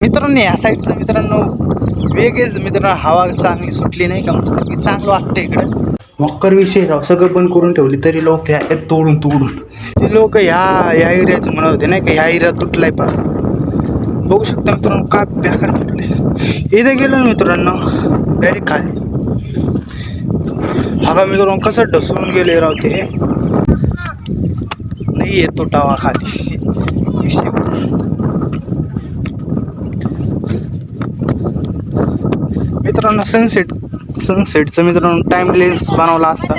मित्रांनो या साईडचं मित्रांनो वेगळेच मित्रांनो हवा चांगली सुटली नाही का? मस्त की चांगलं वाटतं इकडं. मक्कर विषय राव सगळं बंद करून ठेवली तरी लोक ह्या तोडून तोडून. ते लोक ह्या या एरियाचं म्हणत होते नाही का? ह्या एरिया तुटलाय पार बघू शकता मित्रांनो काय बेकार तुटले इथे गेलो ना मित्रांनो डायरेक्ट खाली. हा का मित्रांनो कसं ढसळून गेले राव ते. नाही येत तुटावा खाली. विषय मित्रांनो सनसेट सनसेटचं मित्रांनो लेन्स बनवला असता.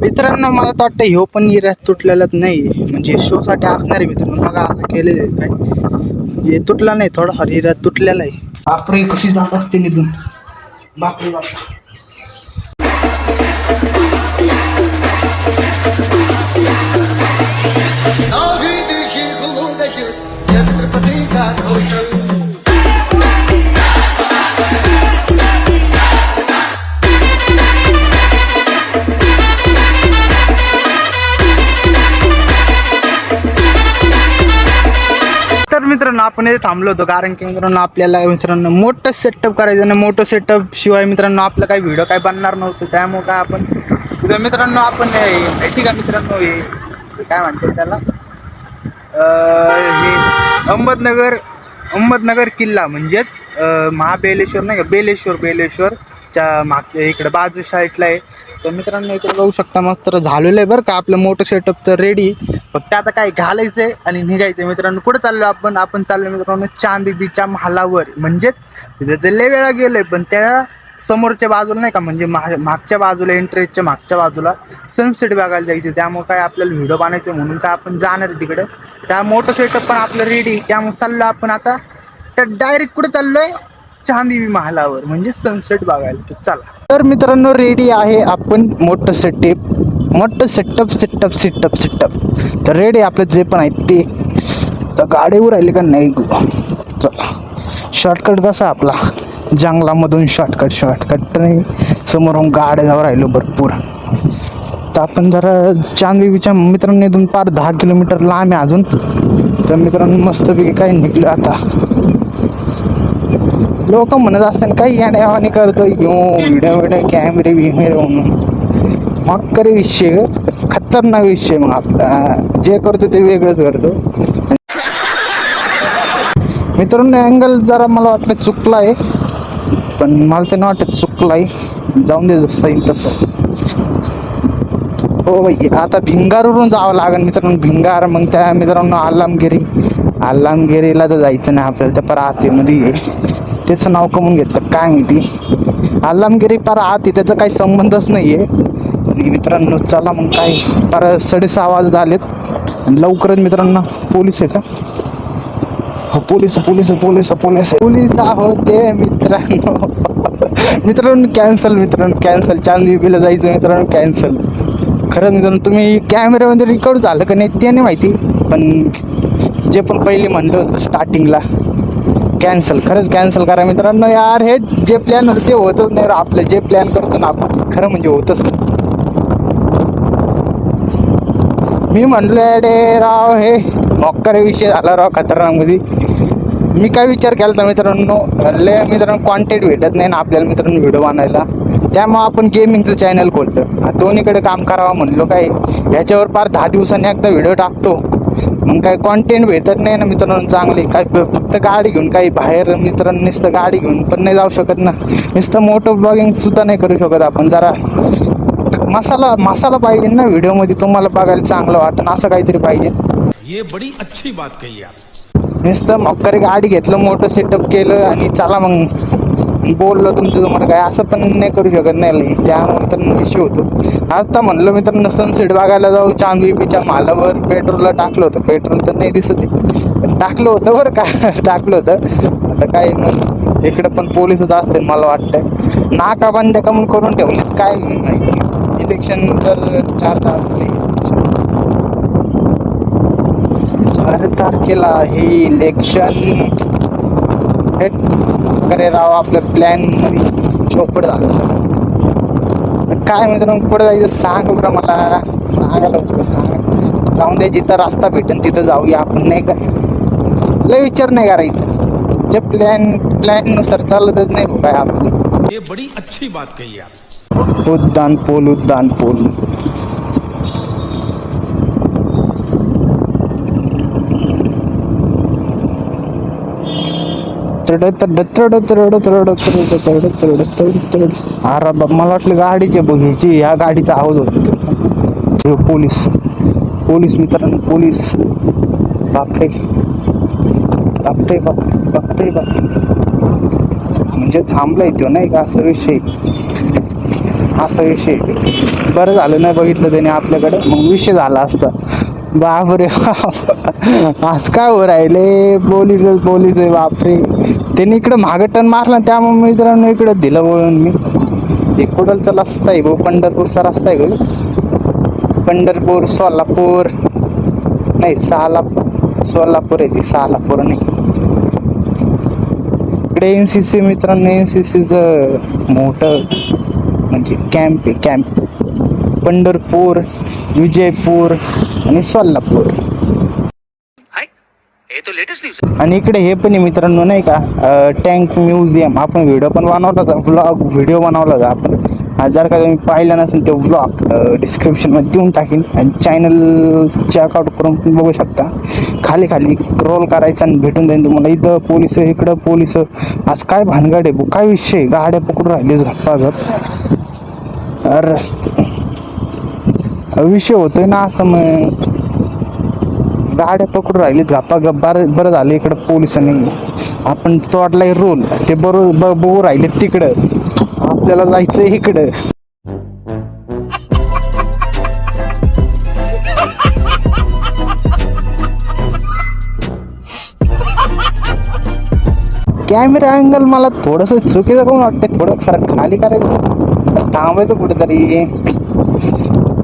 मित्रांनो मला तर वाटतं ह्यो पण निर्यात तुटलेलाच नाही. म्हणजे शोसाठी असणार आहे मित्रांनो. बघा असं केलेलं आहे काय. हे तुटला नाही थोडाफार निर्यात तुटलेला आहे. बापरे कशी जात असते निधून बापरे बापरे. नाभी मित्रांनो आपण इथे थांबलो होतो कारण की मित्रांनो आपल्याला मित्रांनो मोठं सेटअप करायचं ना मोठं सेटअप शिवाय मित्रांनो आपलं काही व्हिडिओ काय बनणार नव्हतं. त्यामुळं काय आपण तिथं मित्रांनो आपण हे माहिती का मित्रांनो हे काय म्हणतात त्याला? हे अहमदनगर अहमदनगर किल्ला म्हणजेच महाबेलेश्वर नाही का? बेलेश्वर बेलेश्वरच्या मागच्या इकडे बाजू साईडला आहे. तर मित्रांनो इकडे बघू शकता मस्त तर झालेलं आहे बरं का. आपलं मोठं सेटअप तर रेडी फक्त आता काय घालायचं आहे आणि निघायचं आहे मित्रांनो कुठं चाललो आपण? आपण चाललो मित्रांनो चांदी बीच्या महालावर. म्हणजेच तिथे ते लय वेळा गेलोय पण त्या समोरच्या बाजूला नाही का? म्हणजे मा- मागच्या बाजूला एंट्रेसच्या मागच्या बाजूला सनसेट बघायला जायचं. त्यामुळे काय आपल्याला व्हिडिओ बनायचं आहे म्हणून काय आपण जाणार आहे तिकडे. त्या मोठं सेटअप पण आपलं रेडी त्यामुळे चाललो आपण आता. तर डायरेक्ट कुठे चाललोय? चांदी महालावर म्हणजे सनसेट बघायला तर चला. तर मित्रांनो रेडी आहे आपण मोठं सेटअप मोठं सेटअप सेटअप सेटअप सेटअप तर रेडी आपलं जे पण आहेत ते. तर गाडीवर राहिले का नाही चला. शॉर्टकट कसा आपला? जंगलामधून शॉर्टकट शॉर्टकट नाही. समोरून गाड्या राहिलो भरपूर. तर आपण जरा चांदबीबीच्या मित्रांनो इथून पार दहा किलोमीटर लांब आहे अजून. तर मित्रांनो मस्तपैकी काही निघलं आता. लोक म्हणत असतात काही येण्यावानी करतो. यो व्हिडिओ व्हिडिओ कॅमेरे बिमेरे म्हणून मग करे विषय खतरनाक विषय मग आपला. जे करतो ते वेगळंच करतो. मित्रांनो अँगल जरा मला वाटलं चुकला आहे. पण मला ते नाही वाटत चुकला आहे जाऊन दे जसं येईल तसं. हो भाई आता भिंगारवरून जावं लागेल मित्रांनो. भिंगार मग त्या मित्रांनो आलामगिरी. आलामगिरीला तर जायचं नाही आपल्याला त्या पर आतेमध्ये त्याचं नाव कमवून घेतलं. काय माहिती? आलामगिरी पर आती त्याचा काही संबंधच नाही आहे आणि मित्रांनो चला मग काय? पर साडेसहा वाजत आलेत. आणि लवकरच मित्रांनो पोलीस आहे का? हो, police police police police police होते मित्रांनो. मित्रांनो कॅन्सल मित्रांनो कॅन्सल चांदबीबीला जायचं मित्रांनो कॅन्सल खरं मित्रांनो तुम्ही कॅमेऱ्यामध्ये रेकॉर्ड झालं का नाही ते नाही माहिती. पण जे पण पहिले म्हणलं होतं स्टार्टिंगला कॅन्सल खरंच कॅन्सल करा मित्रांनो. यार हे जे प्लॅन होतं ते होतच नाही राव. आपलं जे प्लॅन करतो ना आपण खरं म्हणजे होतच नाही. मी म्हणलो अरे राव हे नोकर विषय झाला राव खतरनाकमध्ये. मी काय विचार केला होता मित्रांनो लय मित्रांनो कॉन्टेंट भेटत नाही ना आपल्याला मित्रांनो व्हिडिओ बनायला त्यामुळे आपण गेमिंगचं चॅनल खोललं. दोन्हीकडे काम करावं म्हणलो काय? ह्याच्यावर फार दहा दिवसांनी एकदा व्हिडिओ टाकतो. मग काय कॉन्टेंट भेटत नाही ना मित्रांनो चांगले. काय फक्त गाडी घेऊन काही बाहेर मित्रांनो नुसतं गाडी घेऊन पण नाही जाऊ शकत ना. नुसतं मोठं ब्लॉगिंग सुद्धा नाही करू शकत आपण. जरा मसाला मसाला पाहिजे ना व्हिडिओमध्ये. तुम्हाला बघायला चांगलं वाटतं असं काहीतरी पाहिजे. ये बड़ी अच्छी बात कही नुसतं मक्कर गाडी घेतलं मोठं सेटअप केलं आणि चला मग बोललो तुमचं तुम्हाला काय असं पण नाही करू शकत नाही. त्यामुळे तर विषय होतो. आता म्हणलं मित्रांनो सनसेट बघायला जाऊ. चांदबीबीच्या मालावर पेट्रोलला टाकलं होतं. पेट्रोल तर नाही दिसत टाकलं होतं बरं का? टाकलं होतं. आता काय मग इकडं पण पोलिसच असतील मला वाटतंय. नाका बंद कमून करून ठेवले काय माहिती इलेक्शन तर चार तारखेला चार तारखेला हे इलेक्शन करे राव आपलं प्लॅनमध्ये चोपड झालं सगळं. काय मित्रांनो कुठं जायचं सांग बरं मला? सांगा लवकर सांग. जाऊन दे जिथं रस्ता भेटेल तिथं जाऊया आपण नाही का? लय विचार नाही करायचा. जे प्लॅन प्लॅननुसार चालतच नाही काय आपण ये बडी अच्छी बात कही आप उद्दान पोल उद्दान पोल. अरे बाप मला वाटलं गाडीचे ह्याची या गाडीचा आवाज होता. पोलीस. पोलीस मित्रांनो पोलीस. बापरे. बापरे बाप बापरे बाप म्हणजे थांबलाय तो नाही का? असा विषय. असा विषय. बरं झालं नाही बघितलं त्याने आपल्याकडे. मग विषय झाला असता. बापरे बाप. आज काय हो राहिले? पोलीस पोलीस आहे बापरे. त्यांनी इकडं मागं टन मारला त्यामुळे मित्रांनो इकडं दिलं वळून मी. हे कुठलचा रस्ता आहे भाऊ. पंढरपूरचा रस्ता आहे भाऊ. पंढरपूर सोलापूर. नाही सालापूर. सोलापूर आहे ते सालापूर नाही. इकडे एन सी सी मित्रांनो एन सी सीचं मोठं म्हणजे कॅम्प आहे कॅम्प पंढरपूर विजयपूर आणि सोलापूर. आणि इकडे हे पण आहे मित्रांनो नाही का? टँक म्युझियम आपण व्हिडिओ पण बनवला होता व्लॉग व्हिडिओ बनवला होता आपण. जर का तुम्ही पाहिला नसेल ते व्लॉग डिस्क्रिप्शनमध्ये देऊन टाकीन आणि चॅनल चेकआउट करून तुम्ही बघू शकता. खाली खाली रोल करायचा आणि भेटून जाईल तुम्हाला. इथं पोलीस इकडं पोलीस. आज काय भानगड आहे काय विषय गाड्या पकडून राहिलेच गप्पा गप रस्त. विषय होतोय ना असं मग. गाड्या पकडून राहिलीत गप्पा गप बरं बरं झालं इकडं पोलिसांनी. आपण तोडलाय रोल. ते बरोबर ब- बघू राहिले तिकडं. आपल्याला जायचं इकडं. कॅमेरा अँगल मला थोडस चुकीचं करून वाटतंय थोडं खरं खाली करायचं. थांबायचं कुठेतरी.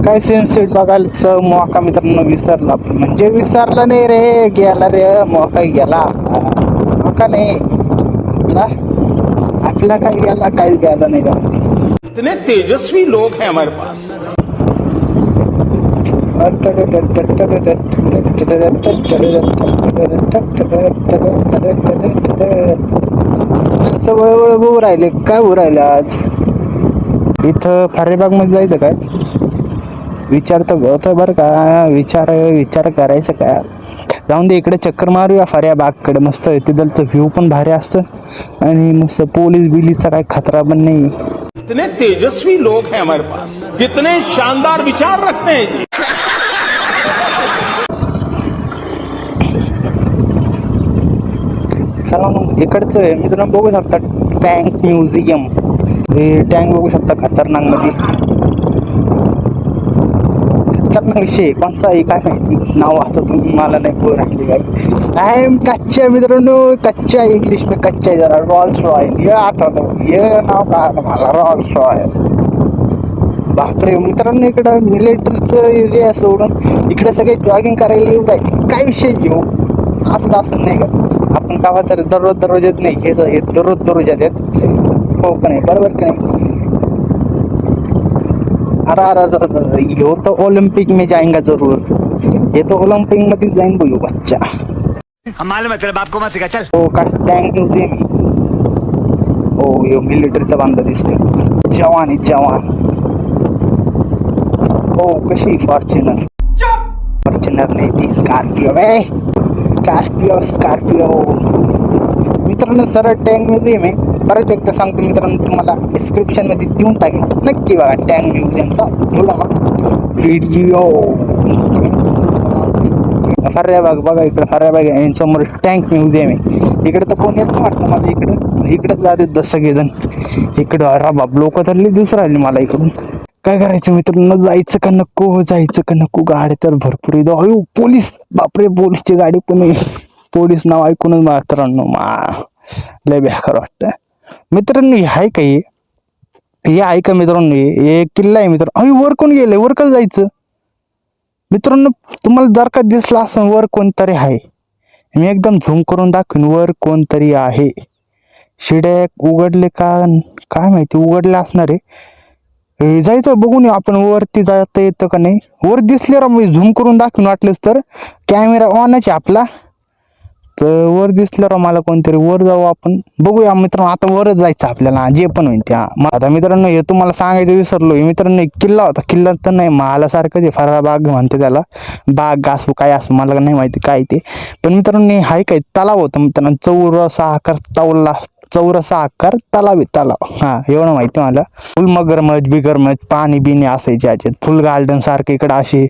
काय सेन्सिट बघायचं मोका मित्रांनो विसरला. म्हणजे विसरला नाही रे गेला रे मोका गेला. मोका नाही. आपला काय गेला काहीच गेला नाही दे. इतने तेजस्वी लोग हैं हमारे पास असं वळवळ बघू राहिले काय होऊ राहिले आज इथं फारेबागमध्ये जायचं काय विचार तर बरं का विचार विचार करायचं का जाऊन दे इकडे चक्कर मारूया फाऱ्या बागकडे. मस्त तिथलचं व्ह्यू पण भारी असतं. आणि मस्त पोलीस बिलीचा काय खतरा पण नाही. इतने तेजस्वी लोग हैं हमारे पास. कितने शानदार विचार रखते हैं जी। चला मग इकडचं आहे. मित्रांनो बघू शकता टँक म्युझियम हे टँक बघू शकता खतरनाकमध्ये खतरनाक विषय आहे. कोणचा आहे काय माहिती. नाव वाचत तुम्ही मला नाही बोल राहिली काय आय एम कच्च्या मित्रांनो कच्च्या इंग्लिश में कच्च्या जरा. रॉल्स रॉयल हे आठवलं हे नाव का मला? रॉल्स रॉयल बापरे मित्रांनो इकडं मिलिटरीचं एरिया सोडून. इकडे सगळे जॉगिंग करायला येऊ काय काय विषय घेऊ हो? असं असं नाही का? आपण कावा तर दररोज दररोज येत नाही. हे हे दररोज दररोज येतात हो का नाही? बरोबर का नाही? अरे अरे ह्यो तो ओलंपिक में जाएगा जरूर. ये तो ओलंपिकमध्ये जाईन बघू बच्चा. हम मालूम है तेरे बाप को मत सिखा चल. हो का टँक म्युझियम हो ह्यो मिलिटरीचा बांधा दिसतोय. जवान आहे जवान. हो कशी फॉर्च्युनर फॉर्च्युनर नाही ती स्कॉर्पिओ ए स्कॉर्पिओ स्कॉर्पिओ मित्रांनो सरळ टँक म्युझियम आहे. परत एकदा सांगतो मित्रांनो तुम्हाला डिस्क्रिप्शनमध्ये देऊन टाकेन. नक्की बघा टँक म्युझियमचा व्लॉग व्हिडिओ फर्याबाग बघा इकडे फर्याबाग आहे. समोर टँक म्युझियम आहे. इकडे तर कोण येत नाही वाटतं मला. इकडं इकडंच जाते दस सगळेजण. इकडं अरे बाप लोक तर दिवस राहिले मला इकडून. काय करायचं मित्रांनो? जायचं का नको? जायचं का नको? गाडी तर भरपूर येतो अयो पोलीस! बापरे पोलीसची गाडी पण पोलीस नाव ऐकूनच मित्रांनो मा लय बेकार वाटतं मित्रांनो हे आहे काही हे? आहे का मित्रांनो हे? हे किल्ला आहे मित्र अय वर कोण गेले वर का जायचं? मित्रांनो तुम्हाला जर का दिसला असं वर कोणतरी आहे मी एकदम झूम करून दाखवीन वर कोणतरी आहे. शिड्या उघडले का? काय माहिती उघडले असणार आहे. जायचं बघून येऊ आपण वरती जाता येतं का नाही. वर दिसले मी झूम करून दाखवून वाटलंच तर. कॅमेरा ऑनच आहे आपला. तर वर दिसलं राव मला कोणतरी. वर जाऊ आपण. बघूया मित्रांनो आता वरच जायचं आपल्याला. जे पण होईल त्या आता मित्रांनो हे तुम्हाला सांगायचं विसरलो हे मित्रांनो एक किल्ला होता. किल्ला तर नाही महालासारखं ते फराळ बाग म्हणते त्याला. बाग असू काय असू मला नाही माहिती काय ते. पण मित्रांनो हाय काय? तलाव होतं मित्रांनो. चौरसा आकार तवला चौरसा आकार तलाव आहे तलाव. हा एवढं माहिती मला. फुल मगरमज बिगरमच पाणी बिणी असायचे याच्यात. फुल गार्डन सारखं इकडं असे.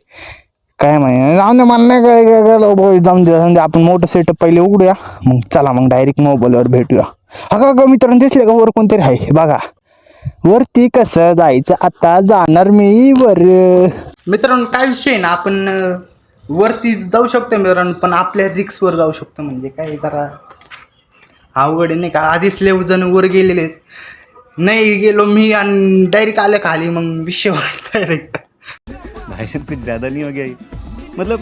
काय माहिती. जाऊन दे मला नाही काय काय काय जाऊन दे जाऊन दे. आपण मोठं सेटअप पहिले उघडूया. मग चला मग डायरेक्ट मोबाईलवर भेटूया. हा का ग मित्रांनो दिसले का वर कोणतरी आहे? बघा. वरती कसं जायचं आता जाणार मी वर. मित्रांनो काय विषय ना आपण वरती जाऊ शकतो मित्रांनो पण आपल्या रिक्सवर जाऊ शकतो म्हणजे काय जरा अवघड आहे नाही का? आधीच लेव जण वर गेलेले आहेत. नाही गेलो मी आणि डायरेक्ट आलं खाली मग विषय डायरेक्ट भाई कुछ ज्यादा नहीं हो गया ये? मतलब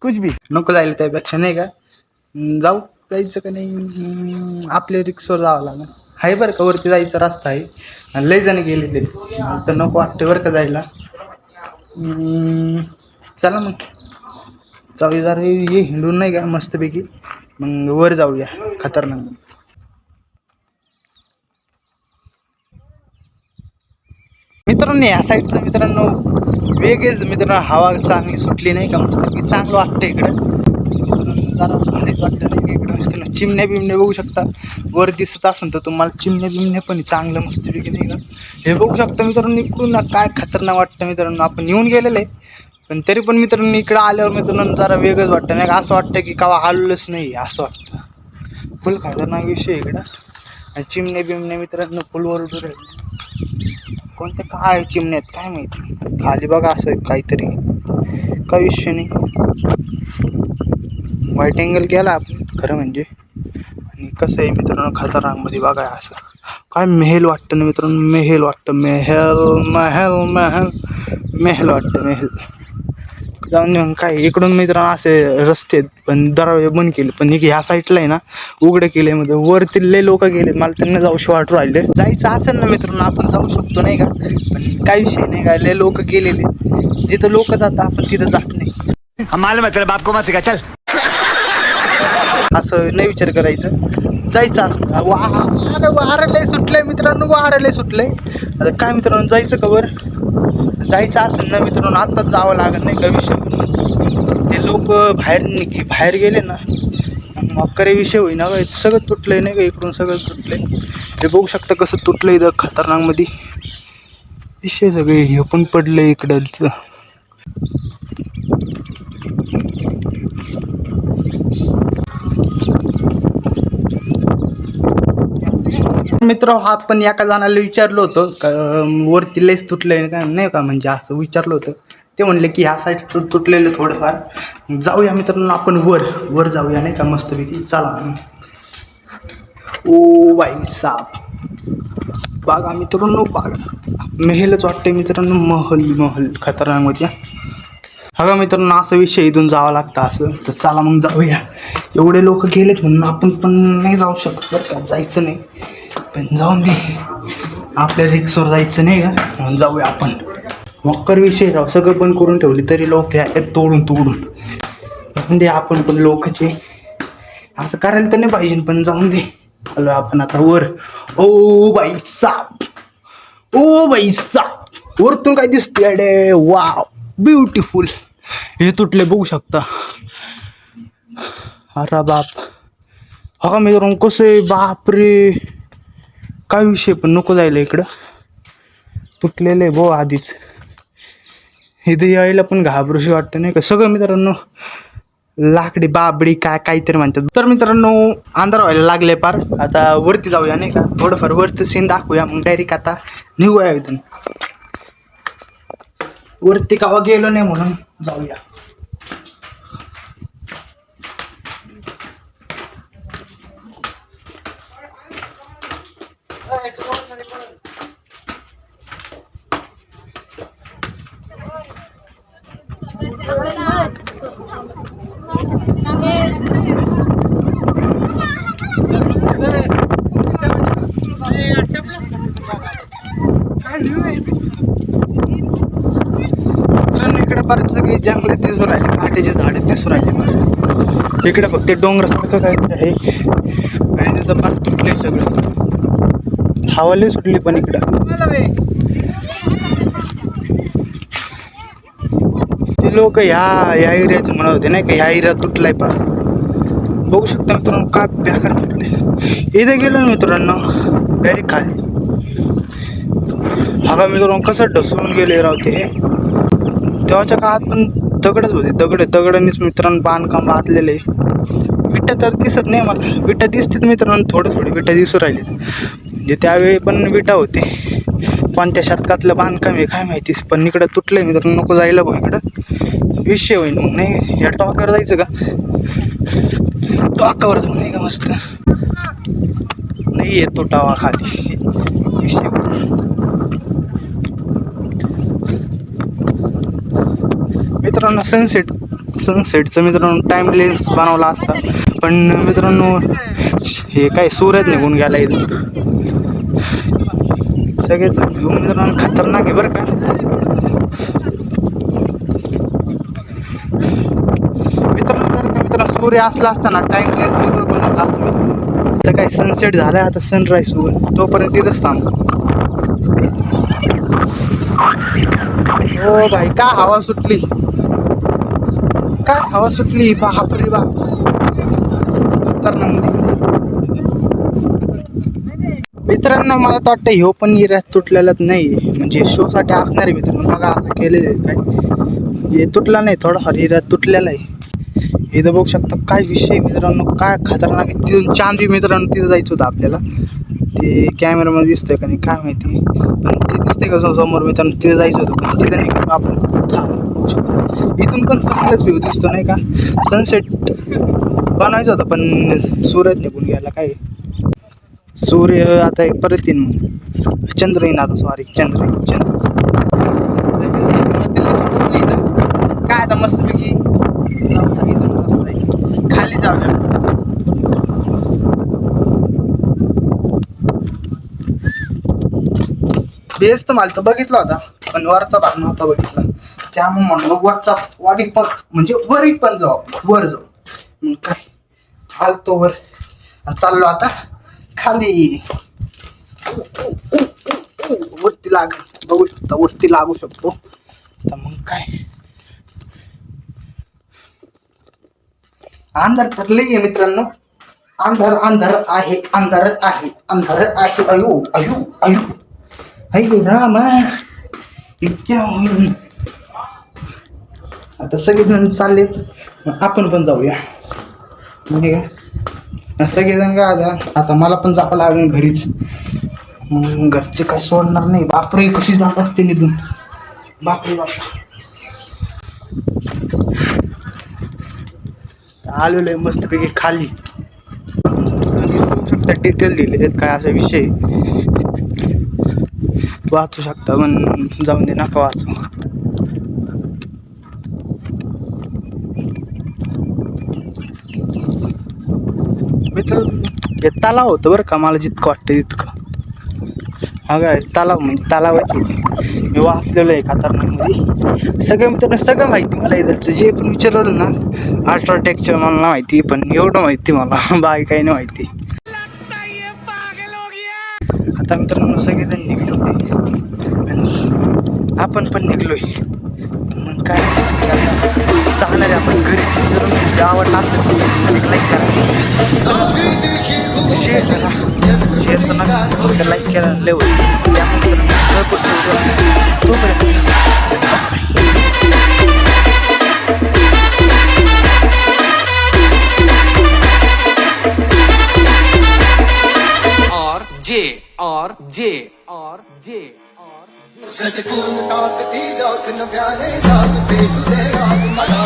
कुछ भी। नको जायला त्यापेक्षा नाही का? हम्म, जाऊ जायचं का नाही? हम्म, आपल्या रिक्षावर जावं लागेल. आहे बरं का वरती जायचा रस्ता आहे. आणि लय जण गेले ते. तर नको वाटते बरं का जायला. हम्म, चला मग. जाऊया जरा हे हे हिंडून नाही का मस्तपैकी? मग वर जाऊया खतरनाक. मित्रांनो या साईडचा मित्रांनो वेगळीच मित्रांनो हवा चांगली सुटली नाही का मस्त की चांगलं वाटतं इकडं. जरा भारीच वाटतं नाही का इकडं? मस्त ना चिमण्या बिमण्या बघू शकता. वर दिसत असेल तर तुम्हाला चिमण्या बिमण्या पण चांगलं मस्त पैकी नाही का? हे बघू शकता मित्रांनो इकडून ना काय खतरनाक वाटतं मित्रांनो आपण येऊन गेलेलं आहे. पण तरी पण मित्रांनो इकडं आल्यावर मित्रांनो जरा वेगळंच वाटतं. नाही का असं वाटतं की कवा आलेलंच नाही असं वाटतं. फुल खतरनाक विषय इकडं. आणि चिमण्या बिमण्या मित्रांनो फुलवर उभे राहिले कोणत्या काय चिमण्यात काय माहिती? खाली बघा असं काहीतरी. काय विषय नाही. वाईट अँगल केला आपण खरं म्हणजे. आणि कसं आहे मित्रांनो खतरनाकमध्ये बघा असं. काय मेहेल वाटतं ना मित्रांनो? मेहेल वाटतं. मेहेल मेहेल महल मेहेल वाटतं मेहेल. जाऊन काय इकडून मित्रांनो असे रस्ते आहेत पण दरवाजे बंद केले. पण इकडे ह्या साईडला आहे ना उघडं केले मध्ये वरती लय लोक गेले मला त्यांना जाऊशी वाटू राहिले जायचं असेल ना मित्रांनो आपण जाऊ शकतो नाही का? पण काही विषय नाही का? लय लोक गेलेले जिथं लोक जातात आपण तिथं जात नाही. हम मालूम है तेरे बाप को? चल. असं नाही विचार करायचं. जायचं असतं. वा अरे वारं लय सुटलंय मित्रांनो वारं लय सुटलंय. आता काय मित्रांनो जायचं का बरं? जायचं असेल ना मित्रांनो आत्ताच जावं लागत नाही का विषय? ते लोक बाहेर निघे बाहेर गेले ना मग विषय होईना का सगळं तुटलंय नाही का? इकडून सगळं तुटलंय. ते बघू शकता कसं तुटलं इथं खतरनाकमध्ये. विषय सगळे हे पण पडलंय इकडचं मित्र हा पण एका जणाला विचारलं होतं. का वरती लेस तुटलंय का नाही का म्हणजे असं विचारलं होतं. ते म्हणले की ह्या साईडचं तुटलेलं थोडंफार. जाऊया मित्रांनो आपण वर वर जाऊया नाही का मस्तपैकी चला ओ बाई साप. बागा मित्रांनो बागा मेहलच वाटते मित्रांनो महल महल. खतरनाकमध्ये हा. मित्रांनो असं विषय इथून जावं लागतं असं. तर चला मग जाऊया. एवढे लोक गेलेत म्हणून आपण पण नाही जाऊ शकत बरं का. जायचं नाही. पण जाऊन दे. आपल्या रिक्सवर जायचं नाही का? म्हणून जाऊया आपण. मक्कर विषय राव सगळं पण करून ठेवली तरी लोक आहेत तोडून तोडून. जाऊन दे आपण पण लोकचे. असं करायला तर नाही पाहिजे पण जाऊन दे. आलो आपण आता वर. ओ बाई साप. ओ बाई साप. वरतून काय दिसते अडे वाव ब्युटिफुल हे तुटले बघू शकता. अरे बाप. हा मी कसं आहे? बापरे. काय विषय पण नको जायला इकडं. तुटलेलं आहे भाऊ आधीच. इथे यायला पण घाबरूशी वाटतं नाही का? सगळं मित्रांनो लाकडी बाबडी काय काहीतरी म्हणतात. तर मित्रांनो अंधार व्हायला लागले पार आता वरती जाऊया नाही का? थोडंफार वरचं सीन दाखवूया. मग डायरेक्ट आता निघूया इथून. वरती कावा गेलो नाही म्हणून जाऊया. मित्रांनो इकडे बरेच सगळे जंगल दिसून राहिले काटेचे झाडे दिसून राहिले इकडे फक्त डोंगरासारखं काहीतरी आहे. आणि त्याचं फार तुटले सगळं. हवाली सुटली पण इकडं. ते लोक ह्या या एरियाचं म्हणत होते नाही का? ह्या एरिया तुटलाय पण बघू शकता मित्रांनो काय बेकार तुटले इथे गेलो मित्रांनो डायरेक्ट खाली. हा मित्रांनो कसं ढसळून गेले राव ते? तेव्हाच्या काळात पण दगडच होते दगड दगडांनीच मित्रांनो बांधकाम बांधलेले. विटा तर दिसत नाही मला. विटा दिसतात मित्रांनो थोडे थोडे विटा दिसू राहिले म्हणजे त्यावेळी पण विटा होते. कोणत्या शतकातलं बांधकाम आहे काय माहिती पण इकडं तुटलंय मित्रांनो नको जायला भाऊ इकडं. विषय होईल मग नाही या टॉकावर जायचं का? टॉकावर जाऊ नाही का मस्त? नाही येतो टावा खाली. विषय मित्रांनो सनसेट सनसेटचं मित्रांनो टाइमलेस बनवला असता. पण मित्रांनो हे काय सूरज निघून गेला इथं. सगळेच मित्रांनो खतरनाक आहे बरं का. मित्रांनो सूर्य असला असता ना टाइमलेस बरोबर बनवला तर काय सनसेट झालाय आता सनराईज होईल तोपर्यंत तिथंच थांब. हो भाई काय हवा सुटली? हवा सुटली बापरे बाप खतरनाक. मित्रांनो मला तर वाटतं ह्यो पण एरिया तुटलेलाच नाही. म्हणजे शो साठी असणार आहे मित्रांनो. बघा असं केलेलं आहे काय. हे तुटला नाही थोडाफार एरिया तुटलेला आहे. इथं बघू शकता काय विषय मित्रांनो काय खतरनाक आहे. तिथून चांदवी मित्रांनो तिथं जायचं होतं आपल्याला. ते कॅमेरामध्ये दिसतोय का नाही काय माहिती. पण ते दिसतंय का समोर मित्रांनो तिथे जायचं होतं. पण तिथं नाही का आपण इथून पण चांगलाच व्ह्यू दिसतो नाही का? सनसेट बनवायचं होतं पण सूरज निघून गेला काय? सूर्य आता एक परत येईन मग चंद्र येईन आता सॉरी चंद्र येईन, चंद्र. काय आता मस्तपैकी जाऊया इथून रस्ता आहे. खाली जाऊया बेस तर मला तर बघितला होता. पण वरचा भाग नव्हता बघितला. त्यामुळे म्हणलो वरचा वाडी पण म्हणजे वरी पण जाऊ वर जाऊ. मग काय? आलतो वर. चाललो आता खाली. वरती लाग बघू शकता वरती लागू शकतो. तर मग काय? अंधार तर लई आहे मित्रांनो. अंधार अंधार आहे अंधार आहे अंधार आहे. अयो अयो अयो. अयो रामा. इतक्या होईल आता सगळेजण चाललेत मग आपण पण जाऊया. म्हणजे का सगळेजण काय आता आता मला पण जावं लागेल घरीच. घरचे काय सोडणार नाही. बापरे कशी जात असते निधून बापरे बाप आलेलो आहे मस्तपैकी खाली. डिटेल दिले आहेत काय असा विषय. वाचू शकता पण जाऊन दे नका वाचू. मित्र हे तलाव होतं बरं का मला जितकं वाटतं तितकं. हा काय तलाव म्हणजे तलावाची. मी वाचलेलो आहे खतरनाकमध्ये. सगळं मित्रांनो सगळं माहिती मला इथलचं. जे पण विचारलं ना अल्ट्राटेकचं मला माहिती पण एवढं माहिती मला बाकी काही नाही माहिती. आता मित्रांनो सगळेजण निघलो. आणि आपण पण निघलोय. मग काय? चालणार आहे आपण घरी. मित्रांनो, व्हिडिओ आवडला असेल लाईक करा. शेअर करा शेअर करा लाईक केला लय त्यामुळे जे और जे और सटकून टाकती राख नव्याने साथ पेटू दे राग मराठी